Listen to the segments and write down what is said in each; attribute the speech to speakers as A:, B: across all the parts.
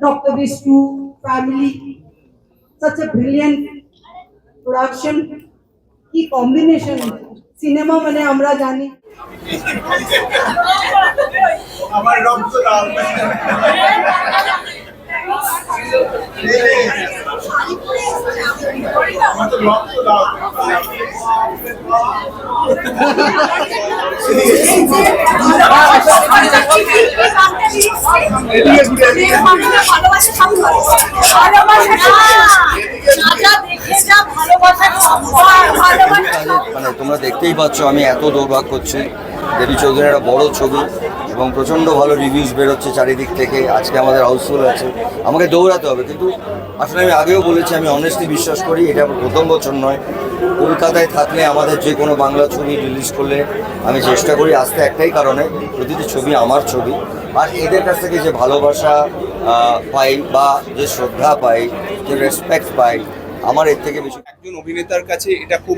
A: Dr. Vishnu family, such a brilliant production. কি combination cinema মানে আমরা জানি
B: আমার রক্ত
C: মানে তোমরা দেখতেই পাচ্ছ, আমি এত দৌড়ভাগ করছি। দেবী চৌধুরীর একটা বড় ছবি এবং প্রচণ্ড ভালো রিভিউজ বেরোচ্ছে চারিদিক থেকে। আজকে আমাদের হাউসফুল আছে। আমাকে দৌড়াতে হবে, কিন্তু আসলে আমি আগেও বলেছি, আমি অনেস্টলি বিশ্বাস করি, এটা প্রথম বছর নয়। কলকাতায় থাকলে আমাদের যে কোনো বাংলা ছবি রিলিজ করলে আমি চেষ্টা করি আসতে একটাই কারণে, প্রতিটি ছবি আমার ছবি। আর এদের কাছ থেকে যে ভালোবাসা পাই বা যে শ্রদ্ধা পাই, যে রেসপেক্ট পাই আমার এর থেকে বেশি
D: একজন অভিনেতার কাছে এটা খুব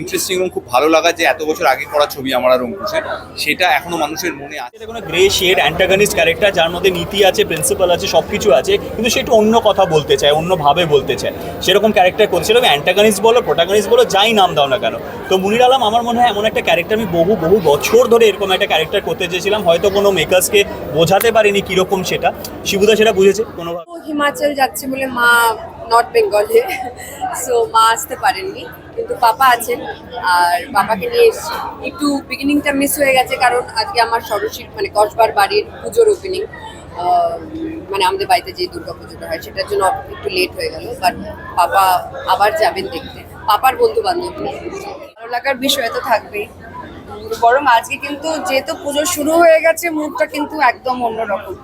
D: ইন্টারেস্টিং এবং খুব ভালো লাগা যে এত বছর আগে করা ছবি আমার আর অঙ্কুশের সেটা এখনও মানুষের মনে আছে।
E: এটা কোনো গ্রে শেড অ্যান্টাগনিস্ট ক্যারেক্টার যার মধ্যে নীতি আছে প্রিন্সিপাল আছে সব কিছু আছে কিন্তু সে একটু অন্য কথা বলতে চায় অন্যভাবে বলতে চায়। সেরকম ক্যারেক্টার করছে সেরকম অ্যান্টাগনিস্ট বলো প্রোটাগনিস্ট বলো যাই নাম দাও না কেন। তো মুনির আলম আমার মনে হয় এমন একটা ক্যারেক্টার আমি বহু বহু বছর ধরে এরকম একটা ক্যারেক্টার করতে চেয়েছিলাম। হয়তো কোনো মেকার্সকে বোঝাতে পারিনি কীরকম সেটা। শিবুদা সেটা বুঝেছে? কোনোভাবে
F: হিমাচল যাচ্ছে বলে মা নর্থ বেঙ্গলে। সো মা আসতে পারেননি, কিন্তু পাপা আছেন, আর পাপাকে নিয়ে একটু বিগিনিংটা মিস হয়ে গেছে, কারণ আজকে আমার সরস্বতী মানে কসবার বাড়ির পুজোর ওপেনিং মানে আমাদের বাড়িতে যে দুর্গা পুজোটা হয়, সেটার জন্য একটু লেট হয়ে গেল বাট পাপা আবার যাবেন দেখতে। পাপার বন্ধু বান্ধব ভালো লাগার বিষয় তো থাকবেই। বরং আজকে কিন্তু যেহেতু পুজো শুরু হয়ে গেছে মুখটা কিন্তু একদম অন্যরকম।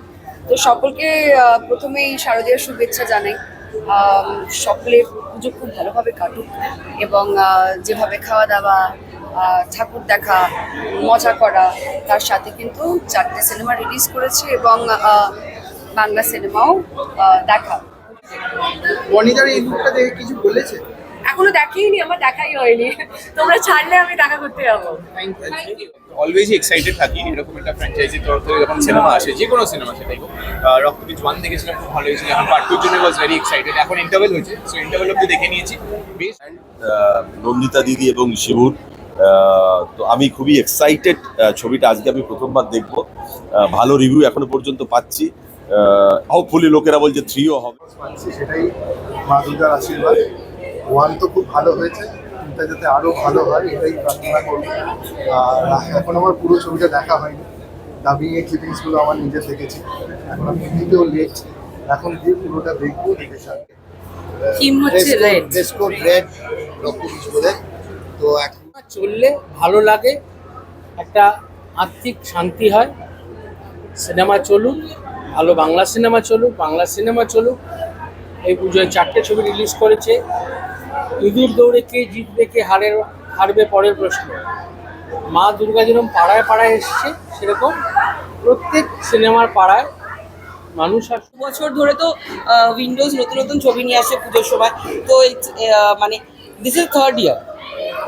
F: তো সকলকে প্রথমেই শারদীয় শুভেচ্ছা জানাই। সকলের পুজো খুব ভালোভাবে কাটুক এবং যেভাবে খাওয়া দাওয়া ঠাকুর দেখা, মজা করা, তার সাথে কিন্তু চারটে সিনেমা রিলিজ করেছে এবং বাংলা সিনেমাও দেখা।
B: বনিদার এই লুকটা দেখে কিছু বলেছে?
F: এখনও দেখাইনি আমার দেখাই হয়নি। তোমরা ছাড়লে আমি দেখা করতে যাব।
D: অলওয়েজই এক্সাইটেড থাকি এরকম একটা ফ্র্যাঞ্চাইজির তরফ থেকে যখন সিনেমা আসে যে কোনো সিনেমা সেটাই হোক রক্তবীজ ওয়ান দেখেছিলাম খুব ভালো হয়েছিল। এখন পার্ট টুর জন্য ওয়াজ ভেরি এক্সাইটেড এখন ইন্টারভেল হয়েছে সো ইন্টারভেল অব্দি দেখে নিয়েছি। বেশ
G: নন্দিতা দিদি এবং শিবুর তো আমি খুবই এক্সাইটেড ছবিটা আজকে আমি প্রথমবার দেখব। ভালো রিভিউ এখনও পর্যন্ত পাচ্ছি। হোপফুলি লোকেরা বলছে থ্রিও হবে।
H: পাচ্ছি সেটাই মা দুর্গার আশীর্বাদ। ওয়ান তো খুব ভালো হয়েছে তিনটা যাতে আরও ভালো হয় এটাই প্রার্থনা করব। আর এখন আমার পুরো ছবিটা দেখা হয়নি। দাবি এই ক্লিপিংসগুলো আমার নিজে দেখেছি। এখন আমি এমনিতেও লেট এখন গিয়ে পুরোটা দেখব দেখে বলে। তো এখন
I: চললে ভালো লাগে একটা আত্মিক শান্তি হয়। সিনেমা চলুক ভালো বাংলা সিনেমা চলুক বাংলা সিনেমা চলুক। এই পুজোয় চারটে ছবি রিলিজ করেছে। ইঁদুর দৌড়ে কে জিতবে কে হারের হারবে পরের প্রশ্ন। মা দুর্গা যেরকম পাড়ায় পাড়ায় এসছে সেরকম প্রত্যেক সিনেমার পাড়ায় মানুষ আর
J: বছর ধরে তো উইন্ডোজ নতুন নতুন ছবি নিয়ে আসে পুজোর সময়। তো আহ, মানে দিস ইজ থার্ড ইয়ার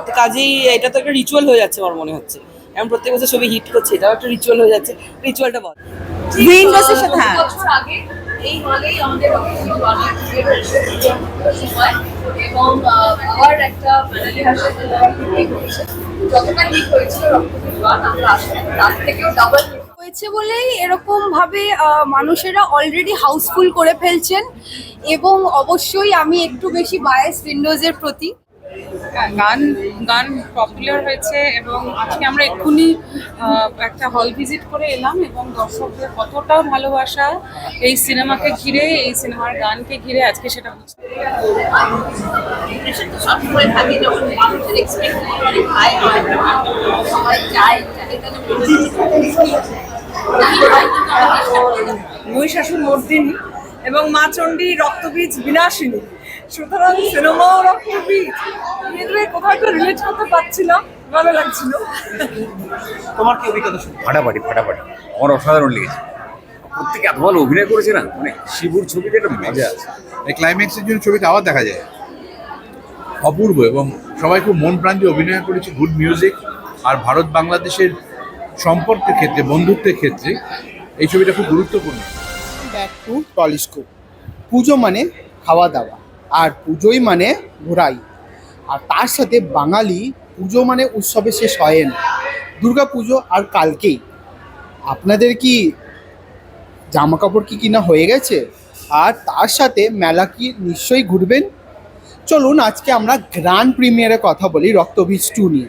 J: তো কাজেই এটা তো একটা রিচুয়াল হয়ে যাচ্ছে আমার মনে হচ্ছে। এখন প্রত্যেক বছর ছবি হিট করছে এটাও একটা রিচুয়াল হয়ে যাচ্ছে। রিচুয়ালটা বল।
F: উইন্ডোজের সাথে হ্যাঁ।
J: বছর আগে এই হলেই আমাদের এবং আবার একটা যতটা হয়েছিল আমরা তার থেকেও ডাবল
F: হয়েছে। বলেই এরকম ভাবে মানুষেরা অলরেডি হাউসফুল করে ফেলছেন। এবং অবশ্যই আমি একটু বেশি বায়াস উইন্ডোজের প্রতি।
J: গান গান পপুলার হয়েছে এবং আজকে আমরা এক্ষুনি একটা হল ভিজিট করে এলাম এবং দর্শকদের কতটা ভালোবাসা এই সিনেমাকে ঘিরে এই সিনেমার গানকে ঘিরে আজকে সেটা বুঝতে হয় চায়
F: মহিষাসুর মর্দিনী এবং মা চণ্ডী রক্তবীজ বিনাশিনী সুতরাং সিনেমাও রক্তবীজ এগুলো কোথাও একটু রিলেট করতে পারছিলাম ভালো লাগছিল।
E: তোমার কি অভিজ্ঞতা
D: ফাটাফাটি ফাটাফাটি। আমার অসাধারণ লেগেছে। প্রত্যেকে এত ভালো অভিনয় করেছে না? মানে শিবুর ছবিতে একটা মজা আছে।
B: এই ক্লাইম্যাক্সের জন্য ছবিটা আবার দেখা যায়।
K: অপূর্ব এবং সবাই খুব মন প্রাণ দিয়ে অভিনয় করেছে। গুড মিউজিক আর ভারত বাংলাদেশের সম্পর্কের ক্ষেত্রে বন্ধুত্বের ক্ষেত্রে এই ছবিটা খুব গুরুত্বপূর্ণ।
H: ব্যাক টু টলিস্কোপ পুজো মানে খাওয়া দাওয়া। আর পুজোই মানে ঘোরাই আর তার সাথে বাঙালি পুজো মানে উৎসবে শেষ হয় না। দুর্গা পুজো আর কালকেই। আপনাদের কি জামা কাপড় কি কিনা হয়ে গেছে? আর তার সাথে মেলা কি নিশ্চয়ই ঘুরবেন? চলুন আজকে আমরা গ্র্যান্ড প্রিমিয়ারে কথা বলি রক্তবীজ টু নিয়ে।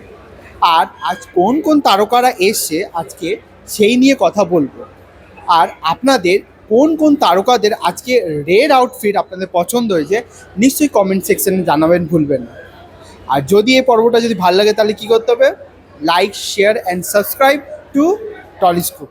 H: আর আজ কোন কোন তারকারা এসছে আজকে সেই নিয়ে কথা বলব। আর আপনাদের কোন কোন তারকাদের আজকে রেড আউটফিট আপনাদের পছন্দ হয়েছে নিশ্চয়ই কমেন্ট সেকশনে জানাবেন ভুলবেন না। আর যদি এই পর্বটা যদি ভালো লাগে তাহলে কি করতে হবে? Like share and subscribe to Tollyscope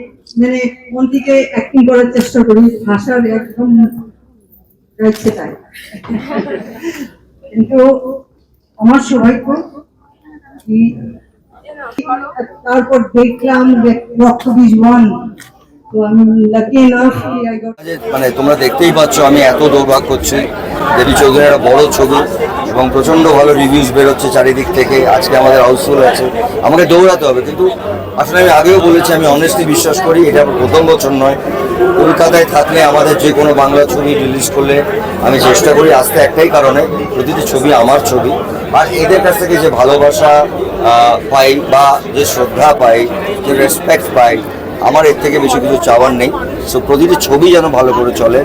L: মানে মন থেকে অ্যাক্টিং করার চেষ্টা করি, ভাষার একদম যাচ্ছে তাই। কিন্তু আমার সৌভাগ্য তারপর দেখলাম রক্ত বীজ ওয়ান
C: মানে তোমরা দেখতেই পাচ্ছ, আমি এত দৌড়ভাগ করছি। দেবী চৌধুরীর একটা বড় ছবি এবং প্রচণ্ড ভালো রিভিউজ বেরোচ্ছে চারিদিক থেকে। আজকে আমাদের হাউসফুল আছে। আমাকে দৌড়াতে হবে, কিন্তু আসলে আমি আগেও বলেছি, আমি অনেস্টলি বিশ্বাস করি, এটা প্রথম বছর নয়। কলকাতায় থাকলে আমাদের যে কোনো বাংলা ছবি রিলিজ করলে আমি চেষ্টা করি, আসতে একটাই কারণে, প্রতিটি ছবি আমার ছবি। আর এদের কাছ থেকে যে ভালোবাসা পাই বা যে শ্রদ্ধা পাই, যে রেসপেক্ট পাই, আমার এর থেকে বেশি কিছু চাওয়ার নেই। সো প্রতিটি ছবি যেন ভালো করে চলে।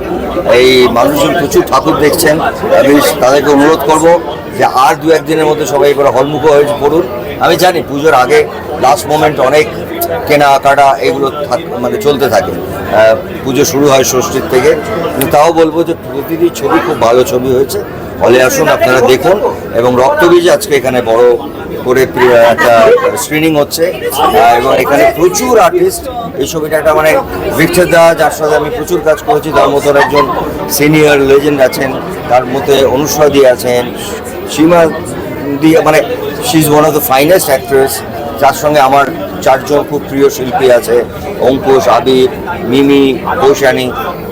C: এই মানুষজন প্রচুর ঠাকুর দেখছেন, আমি তাদেরকে অনুরোধ করব যে আর দু একদিনের মধ্যে সবাই এবার হলমুখ হয়ে পড়ুন। আমি জানি পুজোর আগে লাস্ট মোমেন্ট অনেক কেনাকাটা এগুলো থাক- মানে চলতে থাকে। পুজো শুরু হয় ষষ্ঠীর থেকে। তাও বলব যে প্রতিটি ছবি খুব ভালো ছবি হয়েছে। হলে আসুন, আপনারা দেখুন। এবং রক্তবীজ আজকে এখানে বড় করে একটা স্ক্রিনিং হচ্ছে। এবং এখানে প্রচুর আর্টিস্ট এই ছবিটা একটা মানে ভিক্টর দা যার সাথে আমি প্রচুর কাজ করেছি। তার মতন একজন সিনিয়র লেজেন্ড আছেন। তার মধ্যে অনুষ্রাদি আছেন। সীমা দিয়ে মানে she is one of the finest actress যার সঙ্গে আমার চারজন খুব প্রিয় শিল্পী আছে, অঙ্কুশ, আবির, মিমি কৌশানি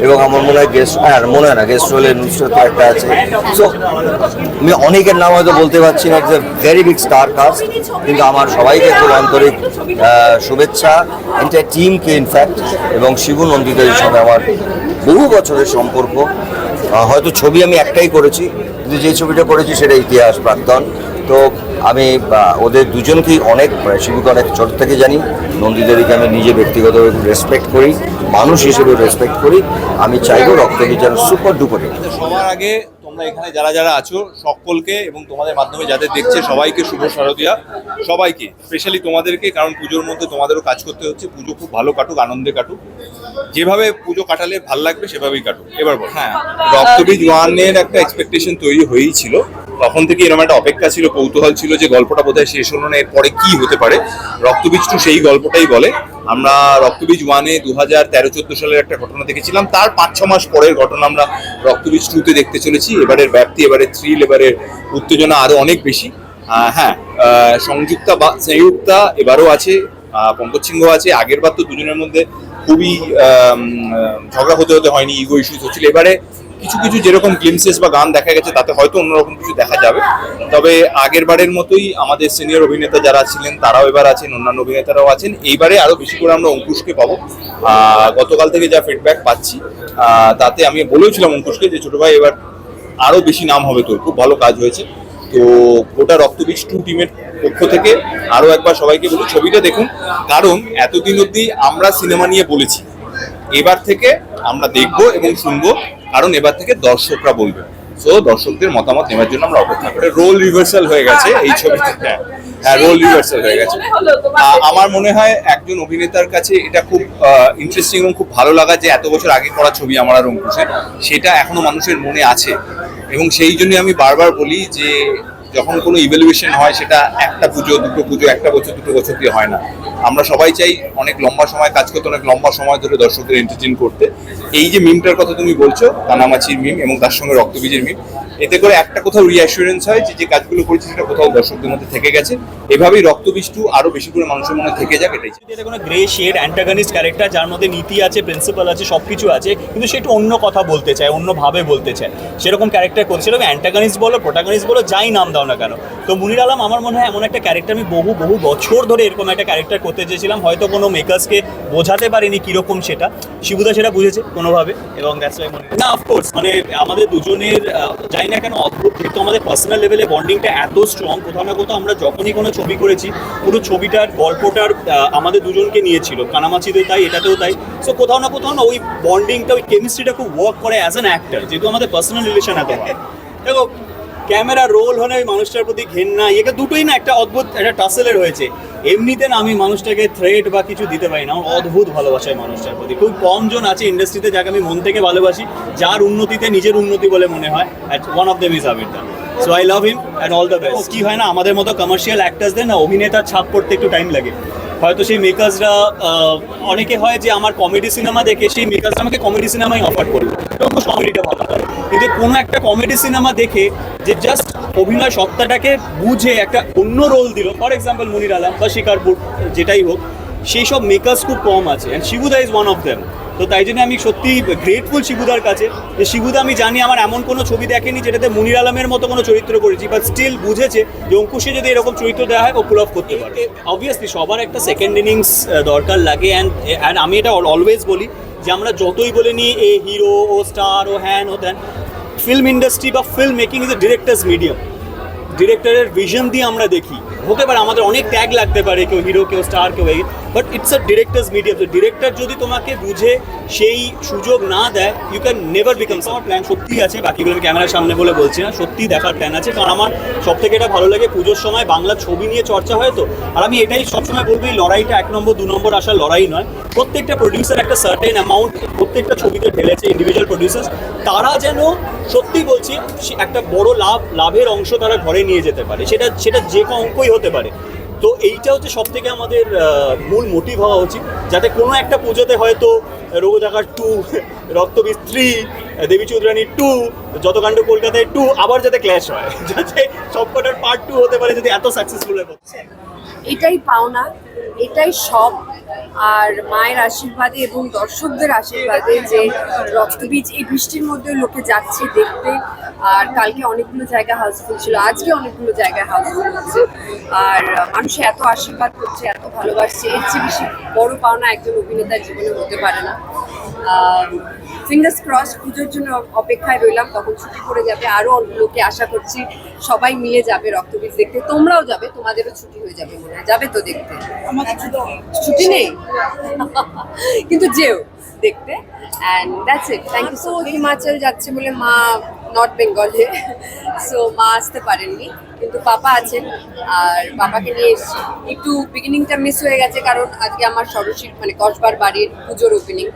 C: এবং আমার মনে হয় গেস্ট হ্যাঁ মনে হয় না গেস্ট রোলে নুসরত একটা আছে। সো আমি অনেকের নাম হয়তো বলতে পারছি না it's very big star cast কিন্তু আমার সবাইকে খুব আন্তরিক শুভেচ্ছা। এন্টার টিমকে ইনফ্যাক্ট এবং শিবু নন্দিতার সঙ্গে আমার বহু বছরের সম্পর্ক। হয়তো ছবি আমি একটাই করেছি, কিন্তু যে ছবিটা করেছি সেটা ইতিহাস প্রাক্তন। তো আমি ওদের দুজনকেই অনেক শিবুকে অনেক ছোট থেকে জানি। নন্দিতাদিকে আমি নিজে ব্যক্তিগতভাবে রেসপেক্ট করি মানুষ হিসেবে রেসপেক্ট করি। আমি চাইব রক্তবীজ যেন সুপার ডুপার।
M: সবার আগে তোমরা এখানে যারা যারা আছো সকলকে এবং তোমাদের মাধ্যমে যাদের দেখছে সবাইকে শুভ শারদিয়া। সবাইকে স্পেশালি তোমাদেরকে কারণ পুজোর মধ্যে তোমাদেরও কাজ করতে হচ্ছে। পুজো খুব ভালো কাটুক আনন্দে কাটুক। যেভাবে পুজো কাটালে ভালো লাগবে সেভাবেই কাটুক। এবার বল। হ্যাঁ। রক্তবীজ ওয়ানের একটা এক্সপেকটেশন তৈরি হয়েই ছিল। তখন থেকে এরকম একটা অপেক্ষা ছিল, কৌতূহল ছিল যে গল্পটা বোধহয় শেষ হলো না, এরপরে কি হতে পারে? রক্তবীজ টু সেই গল্পটাই বলে। আমরা রক্তবীজ ওয়ানে দু হাজার তেরো চোদ্দ সালের একটা ঘটনা দেখেছিলাম। তার পাঁচ ছ মাস পরের ঘটনা আমরা রক্তবীজ টুতে দেখতে চলেছি। এবারের ব্যাপ্তি, এবারের থ্রিল এবারের উত্তেজনা আরও অনেক বেশি। হ্যাঁ সংযুক্তা বা, সংযুক্তা এবারও আছে পঙ্কজ সিংহ আছে। আগের বার তো দুজনের মধ্যে খুবই ঝগড়া হতে হতে হয়নি ইগো ইস্যুস হচ্ছিল। এবারে কিছু কিছু যেরকম গ্লিমসেস বা গান দেখা গেছে, তাতে হয়তো অন্যরকম কিছু দেখা যাবে। তবে আগের বারের মতোই আমাদের সিনিয়র অভিনেতা যারা ছিলেন, তারাও এবার আছেন, অন্যান্য অভিনেতারাও আছেন। এইবারে আরও বেশি করে আমরা অঙ্কুশকে পাবো। গতকাল থেকে যা ফিডব্যাক পাচ্ছি তাতে আমি বলেওছিলাম অঙ্কুশকে যে, ছোট ভাই, এবার আরও বেশি নাম হবে তোর, খুব ভালো কাজ হয়েছে। তো গোটা রক্তবীজ টু টিমের পক্ষ থেকে আরও একবার সবাইকে বলি, ছবিটা দেখুন। কারণ এতদিন অবধি আমরা সিনেমা নিয়ে বলেছি। এবার থেকে আমরা দেখব এবং শুনব কারণ এবার থেকে দর্শকরা বলবে। সো দর্শকদের মতামত নেওয়ার জন্য আমরা অপেক্ষা করি রোল রিভার্সাল হয়ে গেছে এই ছবিতে। হ্যাঁ হ্যাঁ রোল রিভার্সাল হয়ে গেছে। আমার মনে হয় একজন অভিনেতার কাছে এটা খুব ইন্টারেস্টিং এবং খুব ভালো লাগা যে এত বছর আগে করা ছবি আমার আর অঙ্কুশের সেটা এখনও মানুষের মনে আছে। এবং সেই জন্য আমি বারবার বলি যে যখন কোনো ইভ্যালুয়েশন হয়, সেটা একটা পুজো, দুটো পুজো, একটা বছর, দুটো বছর দিয়ে হয় না। আমরা সবাই চাই অনেক লম্বা সময় কাজ করতে, অনেক লম্বা সময় ধরে দর্শকদের এন্টারটেন করতে। এই যে মিমটার কথা তুমি বলছো কানামাছির মিম এবং তার সঙ্গে রক্তবীজের মিম এতে করে একটা কোথাও রিঅ্যাসুরেন্স হয় যে যে কাজগুলো করেছি সেটা কোথাও দর্শকদের মধ্যে থেকে গেছে। এভাবেই রক্তবীজ টু আরও বেশি করে মানুষের মনে থেকে যাক এটাই
E: এটা কোনো গ্রে শেড অ্যান্টাগনিস্ট ক্যারেক্টার যার মধ্যে নীতি আছে প্রিন্সিপাল আছে সব কিছু আছে কিন্তু সে একটু অন্য কথা বলতে চায় অন্যভাবে বলতে চায়। সেরকম ক্যারেক্টার করছে সেরকম অ্যান্টাগনিস্ট বলো প্রোটাগনিস্ট বলো যাই নাম দাও না কেন। তো মুনির আলম আমার মনে হয় এমন একটা ক্যারেক্টার আমি বহু বহু বছর ধরে এরকম একটা ক্যারেক্টার করতে চেয়েছিলাম। হয়তো কোনো মেকার্সকে বোঝাতে পারিনি কীরকম সেটা। শিবুদা সেটা বুঝেছে কোনোভাবে এবং দ্যাটস ওয়াই মনে না অফকোর্স মানে আমাদের দুজনের আহ, জানি না কেন, অদ্ভুত। কিন্তু আমাদের পার্সোনাল লেভেলে বন্ডিংটা এত স্ট্রং কোথাও না কোথাও আমরা যখনই কোনো ছবি করেছি, পুরো ছবিটার, গল্পটার আমাদের দুজনকে নিয়েছিল। কানামাছিতেও তাই, এটাতেও তাই। সো কোথাও না কোথাও না ওই বন্ডিংটা ওই কেমিস্ট্রিটা খুব ওয়ার্ক করে অ্যাজ অ্যান অ্যাক্টার যেহেতু আমাদের পার্সোনাল রিলেশন এত দেখো ক্যামেরা রোল হলে ওই মানুষটার প্রতি ঘেন্না এটা দুটোই না একটা অদ্ভুত একটা টাসেলের হয়েছে এমনিতে না আমি মানুষটাকে থ্রেড বা কিছু দিতে পারি না, আমার অদ্ভুত ভালোবাসায় মানুষটার প্রতি। খুব কম জন আছে ইন্ডাস্ট্রিতে যাকে আমি মন থেকে ভালোবাসি, যার উন্নতিতে নিজের উন্নতি বলে মনে হয় one of them is Abir da so I love him and all the best কি হয় না, আমাদের মতো কমার্শিয়াল অ্যাক্টার্সদের না অভিনেতার ছাপ পড়তে একটু টাইম লাগে। হয়তো সেই মেকার্সরা অনেকে হয় যে আমার কমেডি সিনেমা দেখে সেই মেকার্সরা আমাকে কমেডি সিনেমাই অফার করল। তখন কমেডিটা ভালো লাগে কিন্তু কোনো একটা কমেডি সিনেমা দেখে যে জাস্ট অভিনয় সত্তাটাকে বুঝে একটা অন্য রোল দিল ফর এক্সাম্পল মুনির আলম বা শিকারপুর, যেটাই হোক সেই সব মেকার্স খুব কম আছে অ্যান্ড শিবুদা ইজ ওয়ান অফ দেম তো তাই জন্য আমি সত্যি গ্রেটফুল শিবুদার কাছে। যে শিবুদা আমি জানি আমার এমন কোনো ছবি দেখেনি যেটাতে মুনির আলমের মতো কোনো চরিত্র করেছি বাট স্টিল বুঝেছে যে অঙ্কুশে যদি এরকম চরিত্র দেওয়া হয় ও পুল অফ করতে পারে অবভিয়াসলি সবার একটা সেকেন্ড ইনিংস দরকার লাগে অ্যান্ড অ্যান্ড আমি এটা অলওয়েজ বলি যে আমরা যতই বলে নিই এ হিরো ও স্টার ও হ্যান ও ত্যান ফিল্ম ইন্ডাস্ট্রি বা film making is a directors medium ডিরেক্টরের ভিশন দিয়ে আমরা দেখি। হতে পারে আমাদের অনেক ট্যাগ লাগতে পারে কেউ হিরো কেউ স্টার কেউ এই। But it's a directors medium তো ডিরেক্টর যদি তোমাকে বুঝে সেই সুযোগ না দেয় ইউ ক্যান নেভার বিকাম আমার প্ল্যান সত্যিই আছে বাকিগুলো আমি ক্যামেরার সামনে বলে বলছি না, সত্যিই দেখার প্ল্যান আছে। কারণ আমার সব থেকে এটা ভালো লাগে পুজোর সময় বাংলা ছবি নিয়ে চর্চা হয় তো। আর আমি এটাই সবসময় বলব, এই লড়াইটা এক নম্বর, দু নম্বর আসার লড়াই নয়। প্রত্যেকটা প্রডিউসার একটা সার্টেন অ্যামাউন্ট প্রত্যেকটা ছবিতে ঢেলেছে ইন্ডিভিজুয়াল প্রডিউসার তারা যেন সত্যি বলছি একটা বড় লাভ, লাভের অংশ তারা ঘরে নিয়ে যেতে পারে। সেটা সেটা যে অঙ্কই হতে পারে। তো এইটা হচ্ছে সব থেকে আমাদের মূল মোটিভ হওয়া উচিত। যাতে কোনো একটা পুজোতে হয়তো রঘুদাকার two Raktabeej three Debi Chowdhurani two যত কাণ্ড কলকাতায় টু আবার যাতে ক্ল্যাশ হয়। যাতে সবকটার পার্ট টু হতে পারে যদি এত সাকসেসফুল হয়ে হয়
N: এটাই পাওনা, এটাই সব। আর মায়ের আশীর্বাদে এবং দর্শকদের আশীর্বাদে যে রক্তবীজ এই বৃষ্টির মধ্যে লোকে যাচ্ছে দেখতে, আর কালকে অনেকগুলো জায়গা হাউসফুল ছিল, আজকে অনেকগুলো জায়গায় হাউসফুল হচ্ছে আর মানুষ এত আশীর্বাদ করছে, এত ভালোবাসছে, এর চেয়ে বেশি বড় পাওনা একজন অভিনেতার জীবনে হতে পারে না। ফিঙ্গার্স ক্রস পুজোর জন্য অপেক্ষায় রইলাম তখন ছুটি পড়ে যাবে। আরও লোকে আশা করছি সবাই মিলে যাবে রক্তবীজ দেখতে। তোমরাও যাবে তোমাদেরও ছুটি হয়ে যাবে মনে হয়। যাবে তো দেখতে। ছুটি নেই? কিন্তু যেও দেখতে। And that's it thank you so Himachal যাচ্ছে বলে মা নর্থ বেঙ্গলে। সো মা আসতে পারেননি কিন্তু পাপা আছেন। আর পাপাকে নিয়ে এসেছি। একটু বিগিনিংটা মিস হয়ে গেছে কারণ আজকে আমার সরস্বী মানে কসবার বাড়ির পুজোর ওপেনিং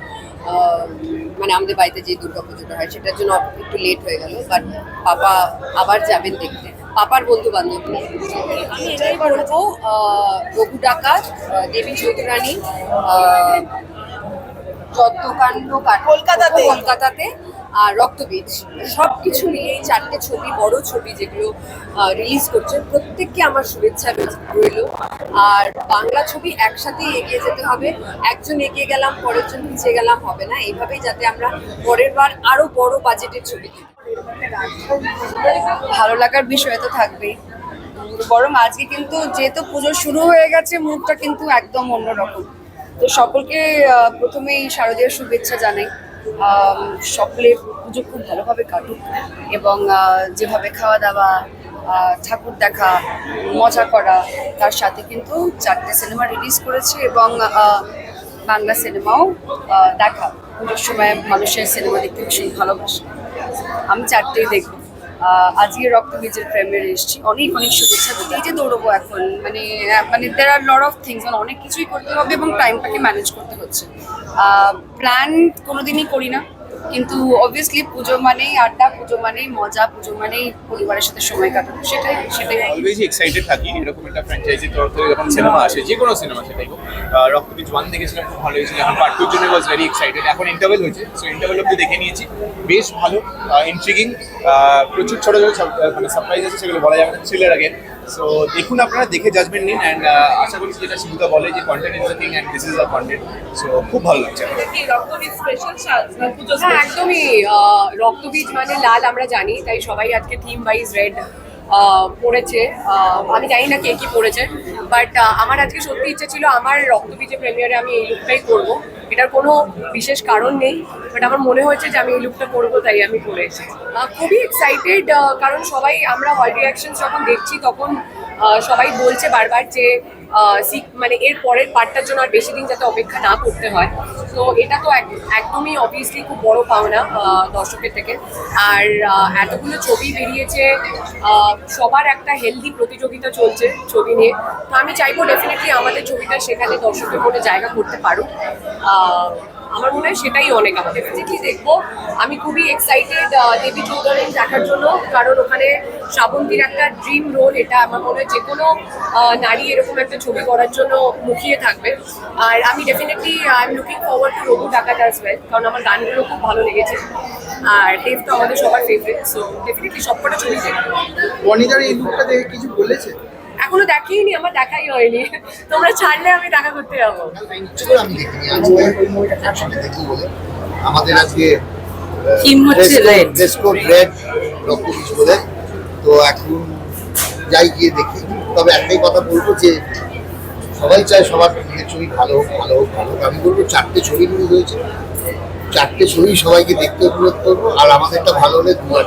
N: মানে আমাদের বাড়িতে যে দুর্গা পুজোটা হয় সেটার জন্য একটু লেট হয়ে গেল বাট পাপা আবার যাবেন দেখতে। পাপার বন্ধু বান্ধব আমি এটাই বলব বহু রঘু ডাকাত দেবী চৌধুরানী যত্নকাণ্ড কলকাতাতে। কলকাতাতে। আর রক্তবীজ সব কিছু মিলে এই চারটে ছবি, বড় ছবি যেগুলো রিলিজ করছে। প্রত্যেককে আমার শুভেচ্ছা রইল। আর বাংলা ছবি একসাথে এগিয়ে যেতে হবে। একজন এগিয়ে গেলাম, পরের জন পিছিয়ে গেলাম, হবে না। এইভাবেই যাতে আমরা পরের বার আরও বড় বাজেটের ছবি
F: ভালো লাগার বিষয় তো থাকবেই। বরং আজকে কিন্তু যেহেতু পুজো শুরু হয়ে গেছে, মুডটা কিন্তু একদম অন্যরকম। তো সকলকে প্রথমেই শারদীয় শুভেচ্ছা জানাই। আম, সকলের পুজো খুব ভালোভাবে কাটুক এবং যেভাবে খাওয়া দাওয়া ঠাকুর দেখা মজা করা তার সাথে কিন্তু চারটে সিনেমা রিলিজ করেছে এবং বাংলা সিনেমাও দেখা। পুজোর সময় মানুষের সিনেমা দেখতে ভীষণ ভালোবাসে। আমি চারটেই দেখব।
O: আজকে রক্ত বীজের প্রেমের এসেছি। অনেক অনেক শুভেচ্ছা দিতে এই যে দৌড়বো এখন মানে মানে there are lot of things মানে অনেক কিছুই করতে হবে এবং টাইমটাকে ম্যানেজ করতে হচ্ছে। প্ল্যান কোনোদিনই করি না। কিন্তু অবভিয়াসলি পুজো মানেই আড্ডা পুজো মানেই মজা পুজো মানেই পরিবারের সাথে সময় কাটানো সেটাই সেটাই।
M: অলওয়েজই এক্সাইটেড থাকি এরকম একটা ফ্র্যাঞ্চাইজির তরফ থেকে যখন সিনেমা আসে যে কোনো সিনেমা সেটাই হোক। আহ, রক্ত বীজ ওয়ান দেখেছিলাম খুব ভালো হয়েছিল। এখন পার্ট টুর জন্য ওয়াজ ভেরি এক্সাইটেড এখন ইন্টারভেল হয়েছে সো ইন্টারভেল অব্দি দেখে নিয়েছি। বেশ ভালো ইন্ট্রিগিং প্রচুর ছোটো ছোটো মানে সারপ্রাইজ আছে সেগুলো বলা যাবে না থ্রিলার আগে সো দেখুন আপনারা দেখে জাজমেন্ট নিন অ্যান্ড আশা করি যেটা শিবুদা বলে যে content is the thing and this is the content so খুব ভালো লাগছে
P: হ্যাঁ একদমই আহ, রক্তবীজ মানে লাল আমরা জানি তাই সবাই আজকে থিম ওয়াইজ রেড পড়েছে। আমি জানি না কে কি পড়েছে বাট আমার আজকে সত্যি ইচ্ছে ছিল আমার রক্তবীজে প্রেমিয়ারে আমি এই লুকটাই করব। এটার কোনো বিশেষ কারণ নেই বাট আমার মনে হয়েছে যে আমি এই লুকটা করব, তাই আমি করে এসেছি। খুবই এক্সাইটেড কারণ সবাই আমরা হল রিয়াকশন যখন দেখছি, তখন সবাই বলছে বারবার যে মানে এর পরের পার্টটার জন্য আর বেশি দিন যাতে অপেক্ষা না করতে হয়। তো এটা তো এক- একদমই অবভিয়াসলি খুব বড় পাওনা দর্শকের থেকে। আর এতগুলো ছবি বেরিয়েছে সবার একটা হেলদি প্রতিযোগিতা চলছে ছবি নিয়ে। তো আমি চাইব ডেফিনেটলি আমাদের ছবিটা সেখানে দর্শকের মনে জায়গা করতে পারুক। আমার মনে হয় সেটাই অনেক আমাদের ডেফিনেটলি দেখব? আমি খুবই এক্সাইটেড দেবী চৌধুরী দেখার জন্য। কারণ ওখানে শ্রাবন্তীর একটা ড্রিম রোল এটা আমার মনে হয় যে কোনো নারী এরকম একটা ছবি করার জন্য মুখিয়ে থাকবে। আর আমি definitely I am looking forward to Raghu Dakat as কারণ আমার গানগুলো খুব ভালো লেগেছে। আর দেব তো আমাদের সবার ফেভারিট সো ডেফিনেটলি সবকটা ছবি দেখব।
H: বনিদার এই লুকটা দেখে কিছু বলেছে?
P: এখনও দেখাইনি আমার দেখাই হয়নি। তোমরা ছাড়লে আমি দেখা করতে যাব।
Q: আমি দেখিনি আজকে একসাথে দেখি বলে? আমাদের আজকে
O: Theme হচ্ছে red.
Q: Dress code red Raktabeej বলে। তো এখন যাই গিয়ে দেখি। তবে একটাই কথা বলব যে সবাই চায় সবার নিজের ছবি ভালো হোক ভালো হোক ভালো হোক। আমি বলব চারটে ছবি নিয়ে হয়েছে। চারটে ছবি সবাইকে দেখতে অনুরোধ করব। আর আমাদেরটা ভালো হলে দুবার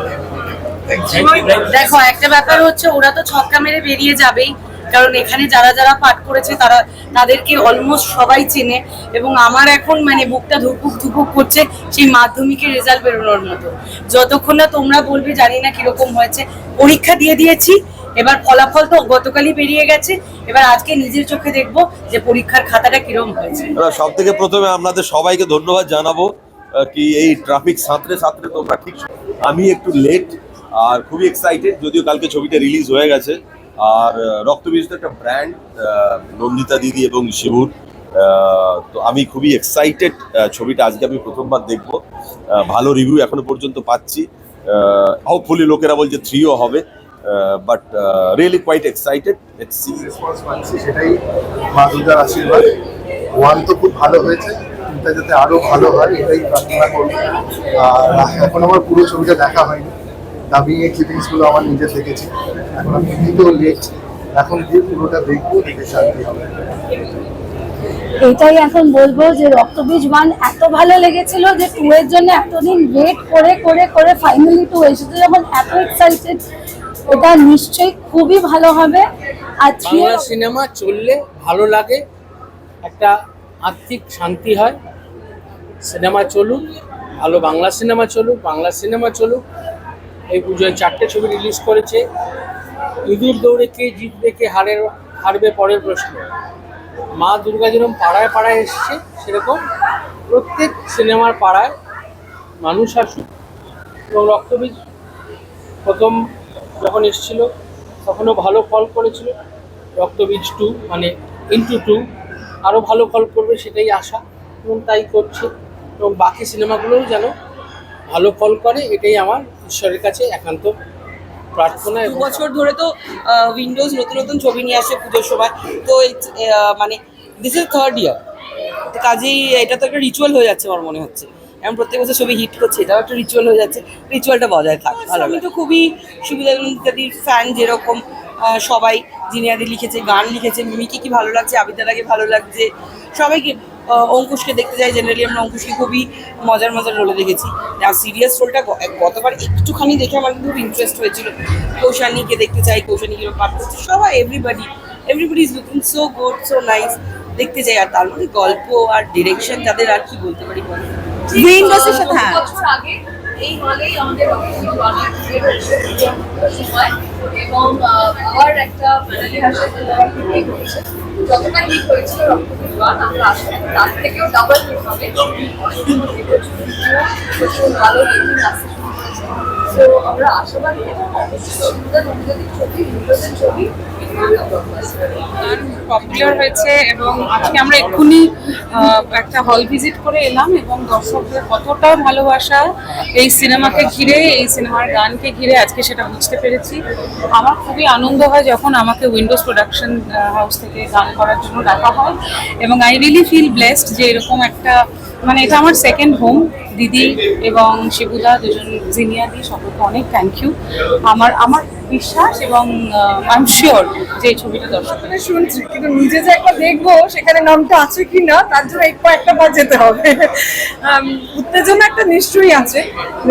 O: দেখো একটা ব্যাপার হচ্ছে ওরা তো ছক্কা মেরে বেরিয়ে যাবেই। কারণ এখানে যারা যারা পাঠ করেছে তারা তাদেরকে অলমোস্ট সবাই চেনে। এবং আমার এখন মানে বুকটা ধুপুক ধুপুক করছে সেই মাধ্যমিকের রেজাল্ট বেরোনোর মতো। যতক্ষণ না তোমরা বলবে জানি না কীরকম হয়েছে। পরীক্ষা দিয়ে দিয়েছি এবার ফলাফল তো গতকালই বেরিয়ে গেছে। এবার আজকে নিজের চোখে দেখব যে পরীক্ষার খাতাটা কীরকম হয়েছে।
G: সব থেকে প্রথমে আপনাদের সবাইকে ধন্যবাদ জানাব কি এই ট্রাফিক সাঁতরে সাঁতরে তোমরা ঠিক আমি একটু লেট আর খুবই এক্সাইটেড যদিও কালকে ছবিটা রিলিজ হয়ে গেছে। আর রক্তবীজ তো একটা ব্র্যান্ড নন্দিতা দিদি এবং শিবুর। তো আমি খুবই এক্সাইটেড ছবিটা আজকে আমি প্রথমবার দেখব। ভালো রিভিউ এখনও পর্যন্ত পাচ্ছি। হোপফুলি লোকেরা বলছে থ্রিও হবে। But really quite excited let's see
Q: response পাচ্ছি, সেটাই মা দুর্গার আশীর্বাদ। ওয়ান তো খুব ভালো হয়েছে টুটা যাতে আরও ভালো হয়, এটাই প্রার্থনা করব। আর এখন আমার পুরো ছবিটা দেখা হয়নি। দাবি এই ক্লিপিংসগুলো আমার নিজে দেখেছি। এখন আমি এমনিতেও লেট এখন গিয়ে পুরোটা দেখব দেখে শান্তি হবে।
B: এটাই এখন বলব যে রক্তবীজ ওয়ান এত ভালো লেগেছিল যে টু এর জন্য এতদিন ওয়েট করে করে করে ফাইনালি টু এসেছে। যখন এত এক্সাইটেড এটা নিশ্চয়ই খুবই ভালো হবে। আর
I: বাংলা সিনেমা চললে ভালো লাগে একটা আর্থিক শান্তি হয়। সিনেমা চলুক ভালো বাংলা সিনেমা চলুক বাংলা সিনেমা চলুক এই পুজোয় চারটে ছবি রিলিজ করেছে। ইঁদুর দৌড়ে কে জিতবে, কে হারের, হারবে পরের প্রশ্ন। মা দুর্গা যেরকম পাড়ায় পাড়ায় এসছে, সেরকম প্রত্যেক সিনেমার পাড়ায় মানুষ আসুক এবং রক্তবীজ প্রথম যখন এসেছিল, তখনও ভালো ফল করেছিল। রক্তবীজ টু মানে ইন্টু টু আরও ভালো ফল করবে সেটাই আশা, এবং তাই করছে। এবং বাকি সিনেমাগুলোও যেন ভালো ফল করে এটাই আমার ঈশ্বরের কাছে একান্ত প্রার্থনা
O: দু বছর ধরে তো উইন্ডোজ নতুন নতুন ছবি নিয়ে আসে পুজোর সময়। তো মানে দিস ইজ থার্ড ইয়ার কাজেই এটা তো একটা রিচুয়াল হয়ে যাচ্ছে আমার মনে হচ্ছে। এখন প্রত্যেক বছর ছবি হিট করছে এটাও একটা রিচুয়াল হয়ে যাচ্ছে। রিচুয়ালটা বজায় থাক ভালো আমি তো খুবই সুবিধা ইত্যাদির ফ্যান যেরকম সবাই জিনিয়াদি লিখেছে গান লিখেছে মিমিকে কি ভালো লাগছে আবিদাদাকে ভালো লাগছে সবাইকে অঙ্কুশকে দেখতে যাই জেনারেলি আমরা অঙ্কুশকে খুবই মজার মজার রোলে দেখেছি। আর সিরিয়াস রোলটা গতবার একটুখানি দেখে আমার খুব ইন্টারেস্ট হয়েছিল। কৌশানীকে দেখতে চাই কৌশানী কীরকম পাঠ করছে সবাই everybody everybody is looking so good so nice দেখতে যাই আর তার মধ্যে গল্প আর ডিরেকশন তাদের আর কি বলতে পারি বলো?
P: সাথে
N: এই হলেই আমাদের সময় এবং আবার একটা বাঙালি ভাষায় হয়েছে যতটা হিট হয়েছিল রক্তবীজ বান আমরা আশা করি তার থেকেও ডাবল হিট হবে। প্রচুর ভালো সো আমরা আশাবাদী এবং ছবি
R: পপুলার হয়েছে এবং আজকে আমরা এক্ষুনি একটা হল ভিজিট করে এলাম এবং দর্শকদের কতটা ভালোবাসা এই সিনেমাকে ঘিরে, এই সিনেমার গানকে ঘিরে আজকে সেটা বুঝতে পেরেছি। আমার খুবই আনন্দ হয় যখন আমাকে উইন্ডোজ প্রোডাকশন হাউস থেকে গান করার জন্য ডাকা হয় এবং আই রিয়েলি ফিল ব্লেসড যে এরকম একটা মানে এটা আমার সেকেন্ড হোম দিদি এবং শিবুদা দুজন, জিনিয়াদি সকলকে অনেক থ্যাংক ইউ আমার আমার বিশ্বাস এবং আই এম শিওর যে এই ছবিটা দর্শক
L: মানে শুনছি, কিন্তু নিজে যে একবার দেখব, সেখানে নামটা আছে কি না, তার জন্য একটু একটা বার যেতে হবে। উত্তেজনা একটা নিশ্চয়ই আছে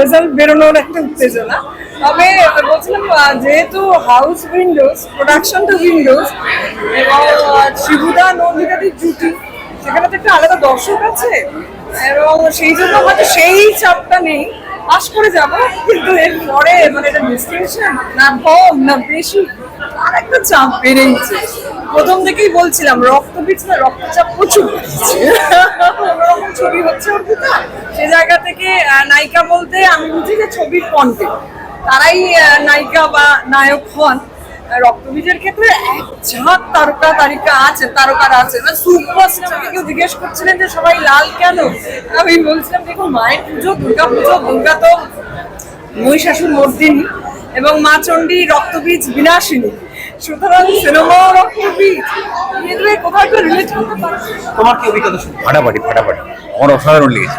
L: রেজাল্ট বেরোনোর একটা উত্তেজনা। তবে বলছিলাম যেহেতু হাউস উইন্ডোজ প্রোডাকশনটা উইন্ডোজ এবং শিবুদা নন্দিতাদির জুটি সেখানে তো একটা আলাদা দর্শক আছে, এবং সেই জন্য হয়তো সেই চাপটা নেই। পাস করে যাব, কিন্তু এর পরে মানে এটা ডিস্টিংশন না কম না বেশি, আর একটা চাপ বেড়েইছে প্রথম থেকেই বলছিলাম, রক্ত পিছ না রক্তচাপ প্রচুর ওরকম ছবি হচ্ছে অর্পিতা। সে জায়গা থেকে নায়িকা বলতে আমি বুঝি যে ছবির কন্টেন্ট তারাই নায়িকা বা নায়ক হন। রক্তবীজের ক্ষেত্রে এক ঝাঁক তারকা তারিকা আছে তারকারা আছে। মানে সুপার সিনেমাকে কেউ জিজ্ঞেস করছিলেন যে সবাই লাল কেন? আমি বলছিলাম দেখুন মায়ের পুজো দুর্গা পুজো দুর্গা তো মহিষাসুর মর্দিনী এবং মা চণ্ডী রক্তবীজ বিনাশিনী সুতরাং সিনেমাও রক্তবীজ এগুলো কোথাও একটা রিলেট করতে পারছি
E: তোমার কি অভিজ্ঞতা
S: ফাটাফাটি ফাটাফাটি। আমার অসাধারণ লেগেছে।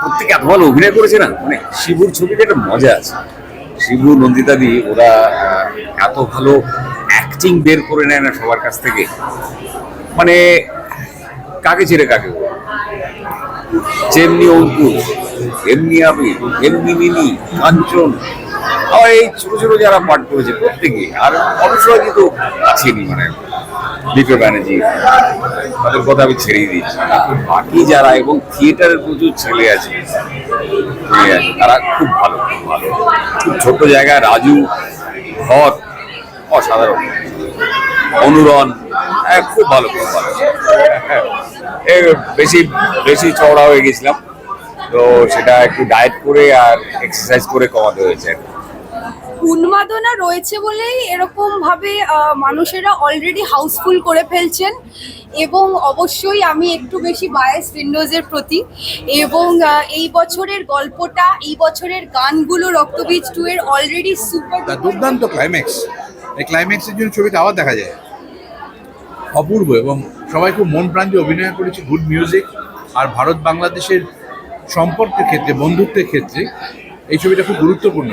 S: প্রত্যেকে এত ভালো অভিনয় করেছে না? মানে শিবুর ছবিতে একটা মজা আছে। শিবু, নন্দিতাদি, ওরা এত ভালো অ্যাক্টিং বের করে নেয় না সবার কাছ থেকে। মানে কাকে ছেড়ে কাকে? যেমনি অঙ্কুশ এমনি আমি এমনি মিনি কাঞ্চন। আবার এই ছোট ছোট যারা পাঠ করেছে প্রত্যেকে, আর অবশ্যই কিন্তু আছেনি মানে। লিপে ব্যানার্জি তাদের কথা আমি ছেড়েই দিচ্ছি। বাকি যারা এবং থিয়েটারের প্রচুর ছেলে আছে তারা খুব ভালো খুব ভালো। খুব ছোট জায়গায় রাজু, ধর, অসাধারণ। অনুরণ হ্যাঁ খুব ভালো খুব ভালো। বেশি বেশি চওড়া হয়ে গেছিলাম, তো সেটা একটু ডায়েট করে আর এক্সারসাইজ করে কমাতে হয়েছে আর।
F: উন্মাদনা রয়েছে বলেই এরকম ভাবে মানুষেরা অলরেডি হাউসফুল করে ফেলছেন। এবং অবশ্যই আমি একটু বেশি বায়াস উইন্ডোজের প্রতি। এবং এই বছরের গল্পটা, এই বছরের গানগুলো রক্তবীজ টু এর অলরেডি সুপার
K: দুর্দান্ত ক্লাইম্যাক্স এই ক্লাইম্যাক্সের জন্য ছবিটা আবার দেখা যায়। অপূর্ব এবং সবাই খুব মন প্রাণ দিয়ে অভিনয় করেছে গুড মিউজিক আর ভারত বাংলাদেশের সম্পর্কের ক্ষেত্রে, বন্ধুত্বের ক্ষেত্রে এই ছবিটা খুব গুরুত্বপূর্ণ।